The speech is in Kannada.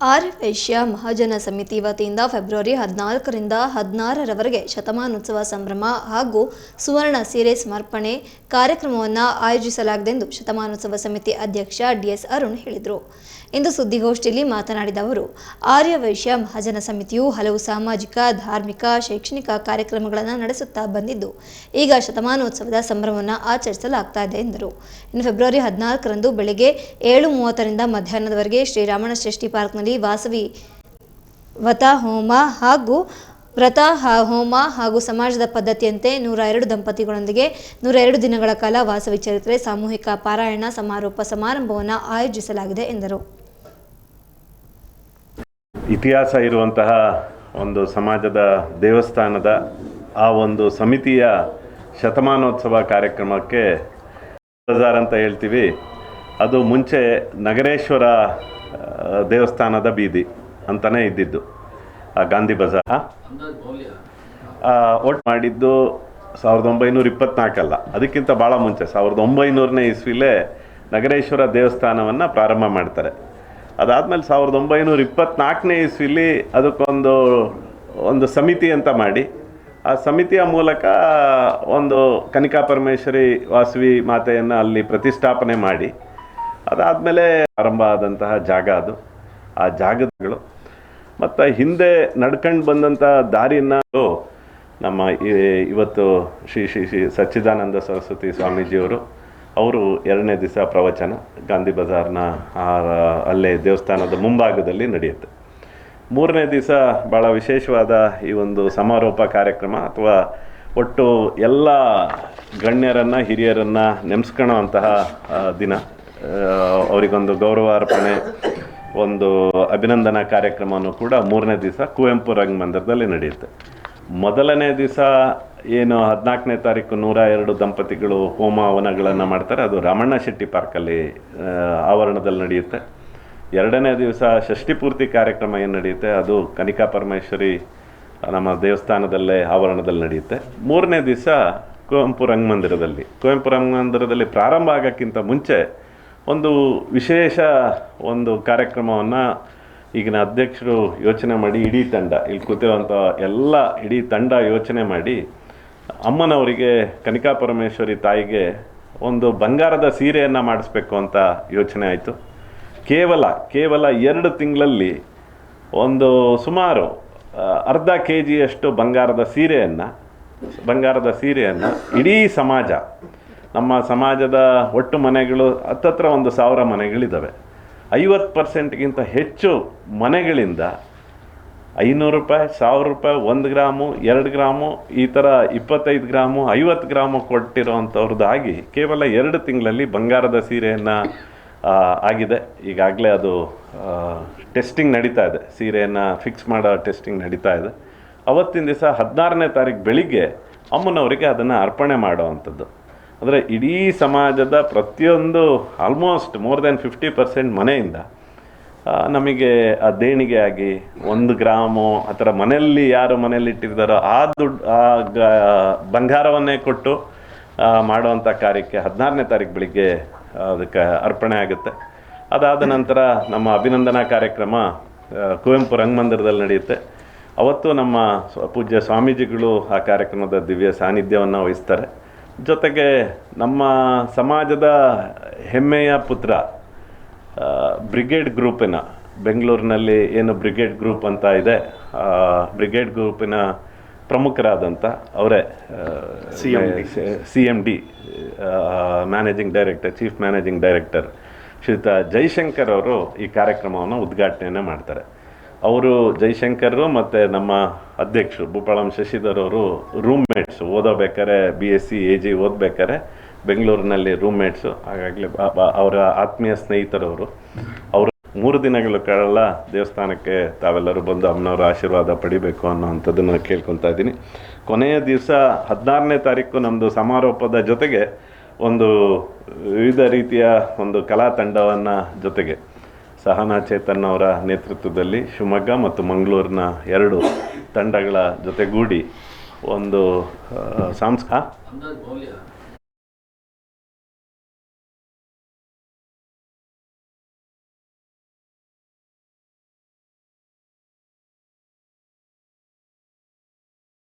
ಆರ್ಯ ಏಷ್ಯಾ ಮಹಾಜನ ಸಮಿತಿ ವತಿಯಿಂದ ಫೆಬ್ರವರಿ ಹದಿನಾಲ್ಕರಿಂದ ಹದಿನಾರರವರೆಗೆ ಶತಮಾನೋತ್ಸವ ಸಂಭ್ರಮ ಹಾಗೂ ಸುವರ್ಣ ಸೀರೆ ಸಮರ್ಪಣೆ ಕಾರ್ಯಕ್ರಮವನ್ನು ಆಯೋಜಿಸಲಾಗಿದೆ ಎಂದು ಶತಮಾನೋತ್ಸವ ಸಮಿತಿ ಅಧ್ಯಕ್ಷ ಡಿಎಸ್ ಅರುಣ್ ಹೇಳಿದರು. ಇಂದು ಸುದ್ದಿಗೋಷ್ಠಿಯಲ್ಲಿ ಮಾತನಾಡಿದ ಅವರು ಆರ್ಯವೈಶ್ಯ ಮಹಾಜನ ಸಮಿತಿಯು ಹಲವು ಸಾಮಾಜಿಕ, ಧಾರ್ಮಿಕ, ಶೈಕ್ಷಣಿಕ ಕಾರ್ಯಕ್ರಮಗಳನ್ನು ನಡೆಸುತ್ತಾ ಬಂದಿದ್ದು, ಈಗ ಶತಮಾನೋತ್ಸವದ ಸಂಭ್ರಮವನ್ನು ಆಚರಿಸಲಾಗ್ತಾ ಇದೆ ಎಂದರು. ಇನ್ನು ಫೆಬ್ರವರಿ ಹದಿನಾಲ್ಕರಂದು ಬೆಳಗ್ಗೆ ಏಳು ಮೂವತ್ತರಿಂದ ಮಧ್ಯಾಹ್ನದವರೆಗೆ ಶ್ರೀರಾಮನ ಶ್ರೇಷ್ಠಿ ಪಾರ್ಕ್ನಲ್ಲಿ ವಾಸವಿ ವತ ಹೋಮ ಹಾಗೂ ವ್ರತ ಹೋಮ ಹಾಗೂ ಸಮಾಜದ ಪದ್ಧತಿಯಂತೆ ನೂರ ಎರಡು ದಂಪತಿಗಳೊಂದಿಗೆ ನೂರ ಎರಡು ದಿನಗಳ ಕಾಲ ವಾಸವಿ ಚರಿತ್ರೆ, ಸಾಮೂಹಿಕ ಪಾರಾಯಣ ಸಮಾರೋಪ ಸಮಾರಂಭವನ್ನು ಆಯೋಜಿಸಲಾಗಿದೆ ಎಂದರು. ಇತಿಹಾಸ ಇರುವಂತಹ ಒಂದು ಸಮಾಜದ ದೇವಸ್ಥಾನದ ಆ ಒಂದು ಸಮಿತಿಯ ಶತಮಾನೋತ್ಸವ ಕಾರ್ಯಕ್ರಮಕ್ಕೆ ಬಜಾರ್ ಅಂತ ಹೇಳ್ತೀವಿ. ಅದು ಮುಂಚೆ ನಗರೇಶ್ವರ ದೇವಸ್ಥಾನದ ಬೀದಿ ಅಂತಲೇ ಇದ್ದಿದ್ದು, ಆ ಗಾಂಧಿ ಬಜಾರ್. ಒಟ್ಟು ಮಾಡಿದ್ದು ಸಾವಿರದ ಒಂಬೈನೂರ ಇಪ್ಪತ್ನಾಲ್ಕಲ್ಲ, ಅದಕ್ಕಿಂತ ಭಾಳ ಮುಂಚೆ, ಸಾವಿರದ ಒಂಬೈನೂರನೇ ಇಸ್ವಿಲೇ ನಗರೇಶ್ವರ ದೇವಸ್ಥಾನವನ್ನು ಪ್ರಾರಂಭ ಮಾಡ್ತಾರೆ. ಅದಾದಮೇಲೆ ಸಾವಿರದ ಒಂಬೈನೂರ ಇಪ್ಪತ್ನಾಲ್ಕನೇ ಇಸ್ವಿಲಿ ಅದಕ್ಕೊಂದು, ಒಂದು ಸಮಿತಿ ಅಂತ ಮಾಡಿ, ಆ ಸಮಿತಿಯ ಮೂಲಕ ಒಂದು ಕನಿಕಾ ಪರಮೇಶ್ವರಿ ವಾಸವಿ ಮಾತೆಯನ್ನು ಅಲ್ಲಿ ಪ್ರತಿಷ್ಠಾಪನೆ ಮಾಡಿ ಅದಾದಮೇಲೆ ಆರಂಭ ಆದಂತಹ ಜಾಗ ಅದು. ಆ ಜಾಗಗಳು ಮತ್ತು ಹಿಂದೆ ನಡ್ಕೊಂಡು ಬಂದಂಥ ದಾರಿಯನ್ನು ನಮ್ಮ ಇವತ್ತು ಶ್ರೀ ಶ್ರೀ ಶ್ರೀ ಸಚ್ಚಿದಾನಂದ ಸರಸ್ವತಿ ಸ್ವಾಮೀಜಿಯವರು ಅವರು ಎರಡನೇ ದಿವಸ ಪ್ರವಚನ ಗಾಂಧಿ ಬಜಾರ್ನ ಅಲ್ಲೇ ದೇವಸ್ಥಾನದ ಮುಂಭಾಗದಲ್ಲಿ ನಡೆಯುತ್ತೆ. ಮೂರನೇ ದಿವಸ ಭಾಳ ವಿಶೇಷವಾದ ಈ ಒಂದು ಸಮಾರೋಪ ಕಾರ್ಯಕ್ರಮ ಅಥವಾ ಒಟ್ಟು ಎಲ್ಲ ಗಣ್ಯರನ್ನು, ಹಿರಿಯರನ್ನು ನೆನೆಸ್ಕೊಳ್ಳೋ ಅಂತಹ ದಿನ. ಅವರಿಗೊಂದು ಗೌರವ ಅರ್ಪಣೆ, ಒಂದು ಅಭಿನಂದನಾ ಕಾರ್ಯಕ್ರಮವನ್ನು ಕೂಡ ಮೂರನೇ ದಿವಸ ಕುವೆಂಪು ರಂಗಮಂದಿರದಲ್ಲಿ ನಡೆಯುತ್ತೆ. ಮೊದಲನೇ ದಿವಸ ಏನು ಹದಿನಾಲ್ಕನೇ ತಾರೀಕು ನೂರ ಎರಡು ದಂಪತಿಗಳು ಹೋಮ ಹವನಗಳನ್ನು ಮಾಡ್ತಾರೆ. ಅದು ರಾಮಣ್ಣ ಶೆಟ್ಟಿ ಪಾರ್ಕಲ್ಲಿ ಆವರಣದಲ್ಲಿ ನಡೆಯುತ್ತೆ. ಎರಡನೇ ದಿವಸ ಷಷ್ಠಿ ಪೂರ್ತಿ ಕಾರ್ಯಕ್ರಮ ಏನು ನಡೆಯುತ್ತೆ, ಅದು ಕನಿಕಾ ಪರಮೇಶ್ವರಿ ನಮ್ಮ ದೇವಸ್ಥಾನದಲ್ಲೇ ಆವರಣದಲ್ಲಿ ನಡೆಯುತ್ತೆ. ಮೂರನೇ ದಿವಸ ಕುವೆಂಪು ರಂಗಮಂದಿರದಲ್ಲಿ. ಕುವೆಂಪು ರಂಗಮಂದಿರದಲ್ಲಿ ಪ್ರಾರಂಭ ಆಗೋಕ್ಕಿಂತ ಮುಂಚೆ ಒಂದು ವಿಶೇಷ ಒಂದು ಕಾರ್ಯಕ್ರಮವನ್ನು ಈಗಿನ ಅಧ್ಯಕ್ಷರು ಯೋಚನೆ ಮಾಡಿ ಇಡೀ ತಂಡ, ಇಲ್ಲಿ ಕೂತಿರುವಂಥ ಎಲ್ಲ ಇಡೀ ತಂಡ ಯೋಚನೆ ಮಾಡಿ ಅಮ್ಮನವರಿಗೆ, ಕನಿಕಾ ಪರಮೇಶ್ವರಿ ತಾಯಿಗೆ ಒಂದು ಬಂಗಾರದ ಸೀರೆಯನ್ನು ಮಾಡಿಸ್ಬೇಕು ಅಂತ ಯೋಚನೆ ಆಯಿತು. ಕೇವಲ ಕೇವಲ ಎರಡು ತಿಂಗಳಲ್ಲಿ ಒಂದು ಸುಮಾರು ಅರ್ಧ ಕೆ ಜಿಯಷ್ಟು ಬಂಗಾರದ ಸೀರೆಯನ್ನು ಬಂಗಾರದ ಸೀರೆಯನ್ನು ಇಡೀ ಸಮಾಜ ನಮ್ಮ ಸಮಾಜದ ಒಟ್ಟು ಮನೆಗಳು ಹತ್ತತ್ರ ಒಂದು ಸಾವಿರ ಮನೆಗಳಿದ್ದಾವೆ ಐವತ್ತು ಪರ್ಸೆಂಟ್ಗಿಂತ ಹೆಚ್ಚು ಮನೆಗಳಿಂದ ಐನೂರು ರೂಪಾಯಿ, ಸಾವಿರ ರೂಪಾಯಿ, ಒಂದು ಗ್ರಾಮು, ಎರಡು ಗ್ರಾಮು, ಈ ಥರ ಇಪ್ಪತ್ತೈದು ಗ್ರಾಮು, ಐವತ್ತು ಗ್ರಾಮು ಕೊಟ್ಟಿರೋವಂಥವ್ರದ್ದಾಗಿ ಕೇವಲ ಎರಡು ತಿಂಗಳಲ್ಲಿ ಬಂಗಾರದ ಸೀರೆಯನ್ನು ಆಗಿದೆ. ಈಗಾಗಲೇ ಅದು ಟೆಸ್ಟಿಂಗ್ ನಡೀತಾ ಇದೆ. ಸೀರೆಯನ್ನು ಫಿಕ್ಸ್ ಮಾಡೋ ಟೆಸ್ಟಿಂಗ್ ನಡೀತಾ ಇದೆ. ಅವತ್ತಿನ ದಿವಸ ಹದಿನಾರನೇ ತಾರೀಕು ಬೆಳಿಗ್ಗೆ ಅಮ್ಮನವರಿಗೆ ಅದನ್ನು ಅರ್ಪಣೆ ಮಾಡೋವಂಥದ್ದು ಅಂದರೆ ಇಡೀ ಸಮಾಜದ ಪ್ರತಿಯೊಂದು almost more than fifty percent ಮನೆಯಿಂದ ನಮಗೆ ಆ ದೇಣಿಗೆ ಆಗಿ ಒಂದು ಗ್ರಾಮು ಆ ಥರ ಮನೆಯಲ್ಲಿ ಯಾರು ಮನೆಯಲ್ಲಿ ಇಟ್ಟಿರ್ತಾರೋ ಆ ದುಡ್ಡು ಆ ಬಂಗಾರವನ್ನೇ ಕೊಟ್ಟು ಮಾಡುವಂಥ ಕಾರ್ಯಕ್ಕೆ ಹದಿನಾರನೇ ತಾರೀಕು ಬೆಳಿಗ್ಗೆ ಅದಕ್ಕೆ ಅರ್ಪಣೆ ಆಗುತ್ತೆ. ಅದಾದ ನಂತರ ನಮ್ಮ ಅಭಿನಂದನಾ ಕಾರ್ಯಕ್ರಮ ಕುವೆಂಪು ರಂಗಮಂದಿರದಲ್ಲಿ ನಡೆಯುತ್ತೆ. ಅವತ್ತು ನಮ್ಮ ಪೂಜ್ಯ ಸ್ವಾಮೀಜಿಗಳು ಆ ಕಾರ್ಯಕ್ರಮದ ದಿವ್ಯ ಸಾನ್ನಿಧ್ಯವನ್ನು ವಹಿಸ್ತಾರೆ. ಜೊತೆಗೆ ನಮ್ಮ ಸಮಾಜದ ಹೆಮ್ಮೆಯ ಪುತ್ರ ಬ್ರಿಗೇಡ್ ಗ್ರೂಪಿನ ಬೆಂಗಳೂರಿನಲ್ಲಿ ಏನು ಬ್ರಿಗೇಡ್ ಗ್ರೂಪ್ ಅಂತ ಇದೆ ಬ್ರಿಗೇಡ್ ಗ್ರೂಪಿನ ಪ್ರಮುಖರಾದಂಥ ಅವರೇ C M D managing director chief managing director ಶ್ರೀಯುತ ಜೈಶಂಕರ್ ಅವರು ಈ ಕಾರ್ಯಕ್ರಮವನ್ನು ಉದ್ಘಾಟನೆಯನ್ನು ಮಾಡ್ತಾರೆ. ಅವರು ಜೈಶಂಕರ್ ಮತ್ತು ನಮ್ಮ ಅಧ್ಯಕ್ಷರು ಭೂಪಾಳಂ ಶಶಿಧರ್ ಅವರು roommates ಓದಬೇಕಾರೆ B S C A G ಓದಬೇಕಾರೆ ಬೆಂಗಳೂರಿನಲ್ಲಿ ರೂಮ್ಮೇಟ್ಸು ಹಾಗಾಗಲಿ ಅವರ ಆತ್ಮೀಯ ಸ್ನೇಹಿತರವರು ಅವರು. ಮೂರು ದಿನಗಳ ಕಾಲ ದೇವಸ್ಥಾನಕ್ಕೆ ತಾವೆಲ್ಲರೂ ಬಂದು ಅಮ್ಮನವರ ಆಶೀರ್ವಾದ ಪಡಿಬೇಕು ಅನ್ನೋವಂಥದ್ದನ್ನು ಕೇಳ್ಕೊತಾ ಇದ್ದೀನಿ. ಕೊನೆಯ ದಿವಸ ಹದಿನಾರನೇ ತಾರೀಕು ನಮ್ಮದು ಸಮಾರೋಪದ ಜೊತೆಗೆ ಒಂದು ವಿವಿಧ ರೀತಿಯ ಒಂದು ಕಲಾ ತಂಡವನ್ನು ಜೊತೆಗೆ. ಸಹನಾ ಚೇತನ್ ಅವರ ನೇತೃತ್ವದಲ್ಲಿ ಶಿವಮೊಗ್ಗ ಮತ್ತು ಮಂಗಳೂರಿನ ಎರಡು ತಂಡಗಳ ಜೊತೆಗೂಡಿ ಒಂದು ಸಾಂಸ್ಕ